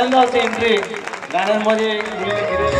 पहिल्यांदा एंट्री गाण्यांमध्ये मुलीने केलेली